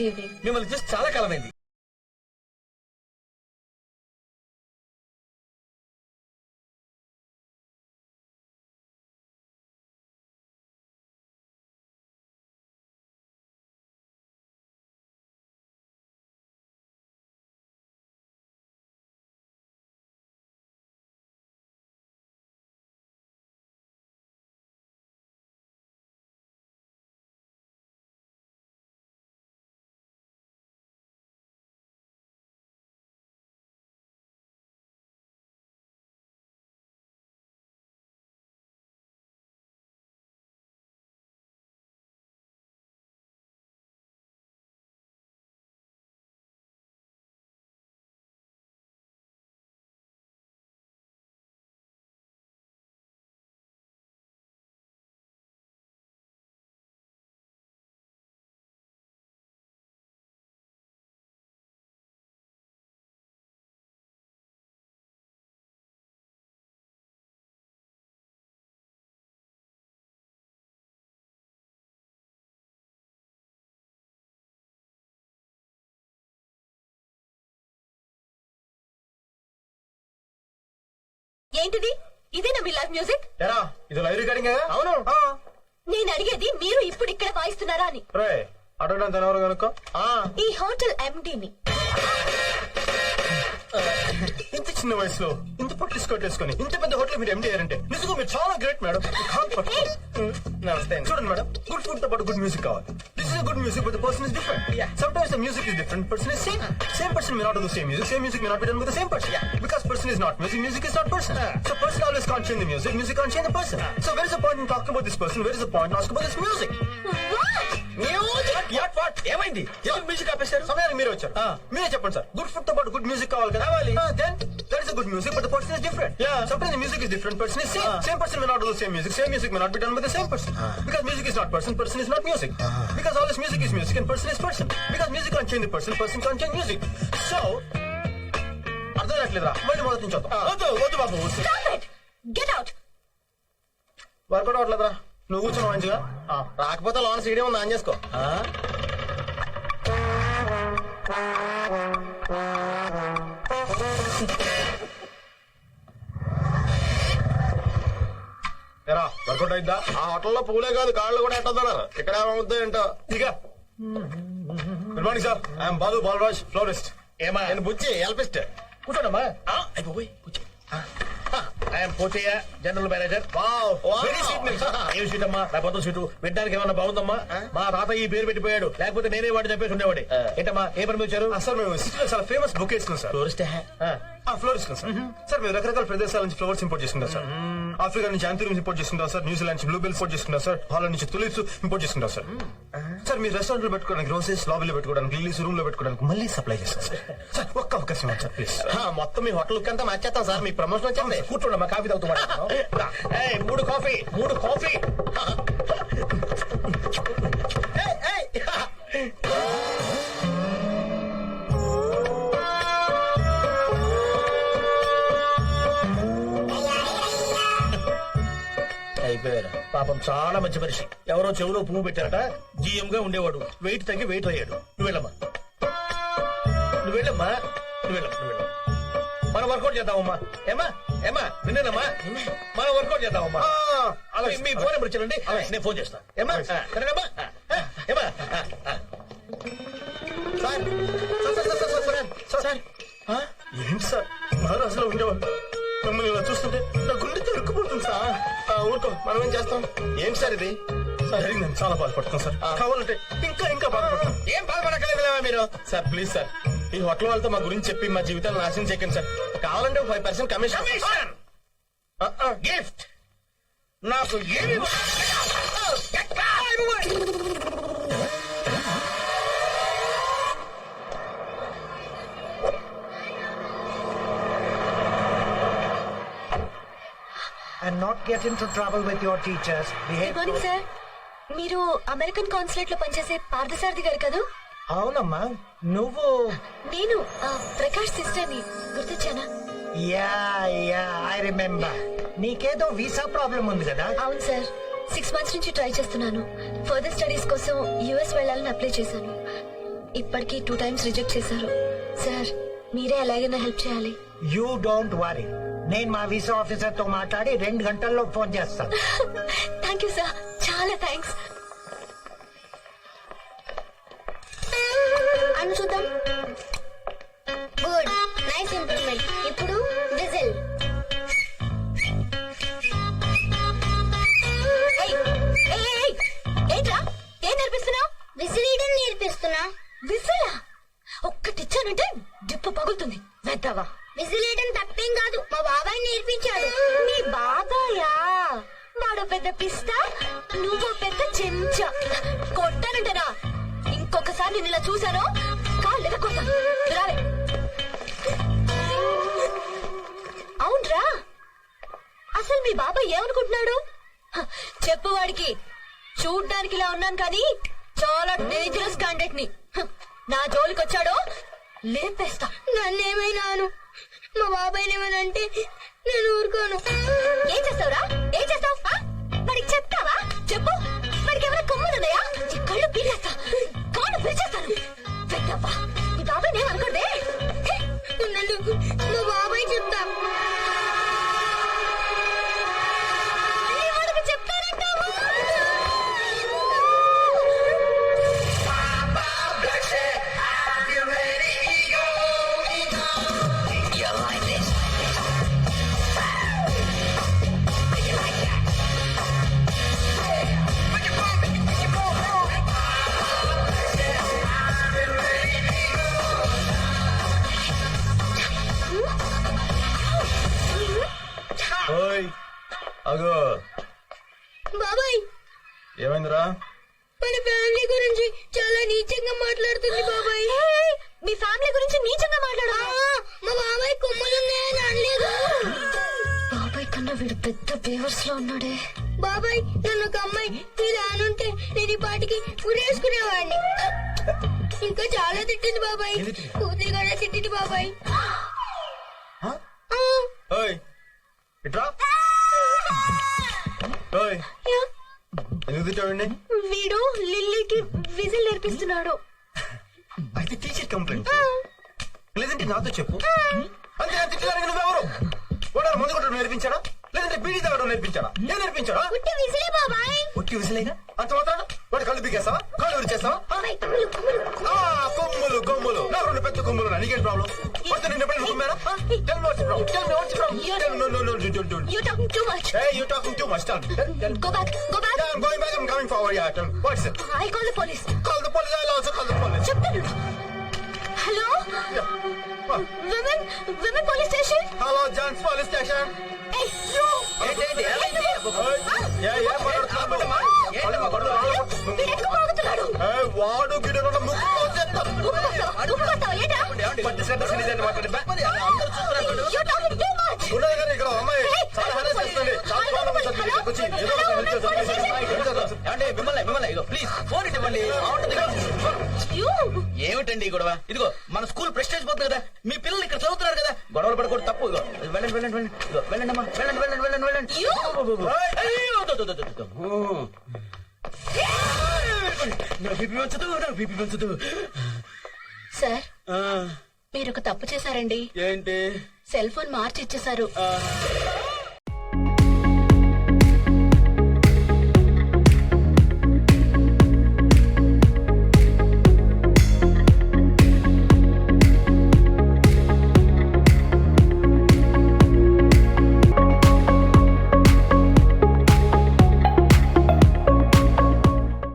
Good evening మిమ్మల్ని చూసి చాలా కాలమైంది. ఏంటిది? ఇదేనా మీ లైవ్ మ్యూజిక్? ఎరా ఇది లైవ్ రికార్డింగ్ అవును. నేను అడిగేది మీరు ఇప్పుడు ఇక్కడ వాయిస్తున్నారా అని. రే ఈ హోటల్ ఎండిని ఇంత చిన్న వయసులో ఇంత పొట్టి స్కర్ట్ వేసుకొని ఇంత పెద్ద హోటల్ మీరు ఎండి అయ్యారంటే నిజంగా మీరు చాలా గ్రేట్ మేడం. నమస్తే చూడండి మేడం. గుడ్ ఫుడ్తో పాటు గుడ్ మ్యూజిక్ కావాలి. This is good music but the person is different sometimes the music is different person is same same person may not do same music same music may not be done with the same person because person is not music music is not person so person always can't change the music music can't change the person so where is the point in talking about this person where is the point ask about this music ఏమైంది music ఆపేశారు సమయానికి మీరు వచ్చారు మీరే చెప్పండి sir good ఫుడ్తో పాటు good music కావాలి కదా then that is good music but the person is different sometimes the music is different person is same same person may not do same music same music may not be done with the same person because music is not person person is not music because all this music is music and person is person because music can change the person person can change music so అర్థం కావట్లేదురా. మళ్ళీ మొదటి నుంచి వద్దాం. వద్దు వద్దు బాబు get out workout అవ్వట్లేదురా. నువ్వు కూర్చున్నావు మంచిగా. రాకపోతే లోన్ సీడీ ఉంది ఆన్ చేసుకో. ఎరా వర్కౌట్ అయిద్దా ఆ హోటల్లో పూలే కాదు కాళ్ళు కూడా ఎట్టదన్నారు ఇక్కడ ఏమవుద్దో ఏంటో. ఇక good morning sir I'm Balu Balraj florist ఏమా? నేను బుచ్చి ఎల్పిస్ట్ కూర్చోండమ్మా. I'm Pochayya general manager. Very sweet ఏం సీట్ అమ్మా? నా కొత్త సీటు వినడానికి ఏమన్నా బాగుందమ్మా? మా తాత ఈ పేరు పెట్టిపోయాడు. లేకపోతే నేనే వాడు చెప్పేసి ఉండేవాడి ఏంటమ్మా? ఏ పని వచ్చారు? సార్ మేము సిటీలో చాలా ఫేమస్ బుక్ వేసుకున్నాం సార్. టూరిస్ట్ ఆ ఫ్లోరిస్ట్ సార్. సార్ మేము రకరకాల ప్రదేశాల నుంచి ఫ్లవర్స్ ఇంపోర్ట్ చేసుకుంటాం సార్. ఆఫ్రికా నుంచి యాంథూరియం ఇంపోర్ట్ చేసుకుంటాం సార్. న్యూజిలాండ్ నుంచి బ్లూబెల్స్ ఇంపోర్ట్ చేసుకుంటాం సార్. హాలండ్ నుంచి తులిప్స్ ఇంపోర్ట్ చేసుకుంటాం సార్. సార్ మీ రెస్టారెంట్లో పెట్టుకోవడానికి గ్రోసరీస్ లాబీలో పెట్టుకోవడానికి లిల్లీస్ రూమ్లో పెట్టుకోవడానికి మళ్ళీ సప్లై చేస్తాం సార్. సార్ ఒక్క అవకాశం సార్ ప్లీజ్ మొత్తం మీ హోటల్ లుక్ అంతా మార్చేస్తాం సార్. మీ ప్రమోషన్ వచ్చింది. కూర్చోండి మా కాఫీ తాగుతాం మూడు కాఫీ మూడు కాఫీ అయిపోయారు? పాపం చాలా మంచి మనిషి. ఎవరో చెవులో పువ్వు పెట్టారట జీఎం గా ఉండేవాడు. వెయిట్ తగ్గి వెయిట్ అయ్యాడు. నువ్వు వెళ్ళమ్మా. నువ్వు వెళ్ళమ్మా. నువ్వు వెళ్ళమ్మా నువ్వు వెళ్ళమ్మా. మనం వర్కౌట్ చేద్దామమ్మా. ఏమా ఏమా విన్నానమ్మా? మనం వర్కౌట్ చేద్దామమ్మా. అలాగే మీ ఫోన్ నెంబర్ ఇచ్చారండి నేను ఫోన్ చేస్తాను ఏమా సరేనమ్మా ఏమా sir. Sir sir sir sir sir. Sir. ఏంటి సార్? మహారాజులో ఉండేవాళ్ళు. మిమ్మల్ని ఇలా చూస్తుంటే సార్. ఊరుకో మనం ఏం చేస్తాం? ఏంటి సార్ ఇది? నేను చాలా బాధపడుతున్నాను సార్. కావాలంటే ఇంకా ఇంకా ఏం బాధపడక్కర్లేదులేవా మీరు? Sir please sir. ఈ హోటల్ వాళ్ళతో మా గురించి చెప్పి మా జీవితాలు నాశనం చేయకండి సార్. కావాలంటే ఫైవ్ పర్సెంట్ కమిషన్. గిఫ్ట్! నాకు ఏమి and not get into trouble with your teachers. Behave. Good morning sir American American కాన్సులేట్లో పనిచేసే పార్థసారథి గారు కదా? అవునమ్మా. నువ్వు? నేను ఆ, ప్రకాష్ సిస్టర్ని గుర్తొచ్చానా? యా యా ఐ రిమెంబర్ నీకేదో వీసా ప్రాబ్లం ఉంది కదా? అవును సార్ సిక్స్ మంత్స్ నుంచి ట్రై చేస్తున్నాను. ఫర్దర్ స్టడీస్ కోసం యుఎస్ వెళ్ళాలని అప్లై చేశాను. ఇప్పటికీ టూ టైమ్స్ రిజెక్ట్ చేశారు. సార్ మీరే ఎలాగైనా హెల్ప్ చేయాలి. యూ డోంట్ వరీ నేను మా వీసా ఆఫీసర్తో మాట్లాడి రెండు గంటల్లో ఫోన్ చేస్తాను. Thank you sir. చాలా థ్యాంక్స్ చూడ్డానికి ఇలా ఉన్నాను కానీ చాలా డేంజరస్ క్యాండిడేట్ని. నా జోలికి వచ్చాడో లేపేస్తా. నన్నేమైనాను? మా బాబాయ్ ఏమనంటే నేను ఊరుకోను. ఏం చేస్తావురా? ఏం చేస్తావు? వాడికి చెప్తావా? చెప్పు. వాడికి ఎవరైనా కొమ్ములున్నాయా కళ్ళు పీలేస్తా కాళ్ళు పిలిచేస్తాను పెట్టబ్బా ఈ బాబాయ్ ఓయ్ అగో. బాబాయ్. ఏమైందిరా? మన ఫ్యామిలీ గురించి చాలా నీచంగా మాట్లాడుతుంది బాబాయ్. ఏయ్, మీ ఫ్యామిలీ గురించి నీచంగా మాట్లాడు ఆ, మా బాబాయ్ కొమ్మలున్నాయని అనలేదు. బాబాయ్ కన్నా వీడు పెద్ద బేవర్స్లో ఉన్నాడే. బాబాయ్ నన్ను ఒక అమ్మాయి మీద ఆనుంటే నేను ఈ పాటికి ఉరేసుకునేవాడిని ఇంకా చాలా తిట్టింది బాబాయ్. కూతురు కూడా తిట్టింది బాబాయ్. ఇట్రా ఓయ్. ఎందుకు తిట్టావండి? వీడు లిల్లీకి విజిల్ నేర్పిస్తున్నాడు. అయితే టీచర్ కంప్లైంట్. లేదంటే నాతో చెప్పు. అంతే నేను తిట్టడానికి నువ్వెవరు? వాడు మందు కొట్టడం నేర్పించాడా? లేదంటే బీడీ తాగడం నేర్పించాడా? ఏం నేర్పించాడా? ఉట్టి విసిలే బాబాయ్. ఒట్టి విసిలేగా అంత మాత్రాడు వాడు కళ్ళు పీకేస్తావా? కాళ్ళు విరిచేస్తావా? కొమ్ములు పెద్ద కొమ్ములు నీకేం ప్రాబ్లం వద్దు నేను ఎప్పుడైనా కుమ్మారా tell me what's problem tell me what's problem tell no no no don't don't you talking too much Hey, you're talking too much. Tell me. Tell, tell. Go back go back Yeah, I'm going back. I'm coming forward. Yeah, tell me. What's it? I call the police Call the police. I'll also call the police. చెప్తాను hello Yeah. What? Women women police station Hello, John's police station. Yeah, yeah, మాట్లాడుతున్నాను. Centre citizen మాట్లాడి back. You're talking too much. ఉన్నది కానీ ఇక్కడ అమ్మాయి Hey, చాలా hello, help చేస్తుంది. చాలా hello, ప్రాబ్లం అవుతుంది hello, ఇక్కడికి వచ్చి ఏదో hello, ఒక help police. చేస్తుంది. station. అంటే మిమ్మల్ని మిమ్మల్ని ఇదిగో ప్లీజ్ ఫోన్ ఇవ్వండి. బాగుంటుంది కదా. You. ఏమిటండి ఈ గొడవ? ఇదిగో మన స్కూల్ ప్రెస్టేజ్ పోతుంది కదా. మీ పిల్లలు ఇక్కడ చదువుతున్నారు కదా. గొడవలు పడకూడదు తప్పు. ఇదిగో వెళ్ళండి వెళ్ళండి వెళ్ళండి. ఇదిగో, వెళ్ళండి అమ్మా వెళ్ళండి వెళ్ళండి వెళ్ళండి. నా బీపీ పెంచదు నా బీపీ పెంచదు సార్ ఆ, మీరు ఒక తప్పు చేశారండి. ఏంటి? సెల్ ఫోన్ మార్చి ఇచ్చేశారు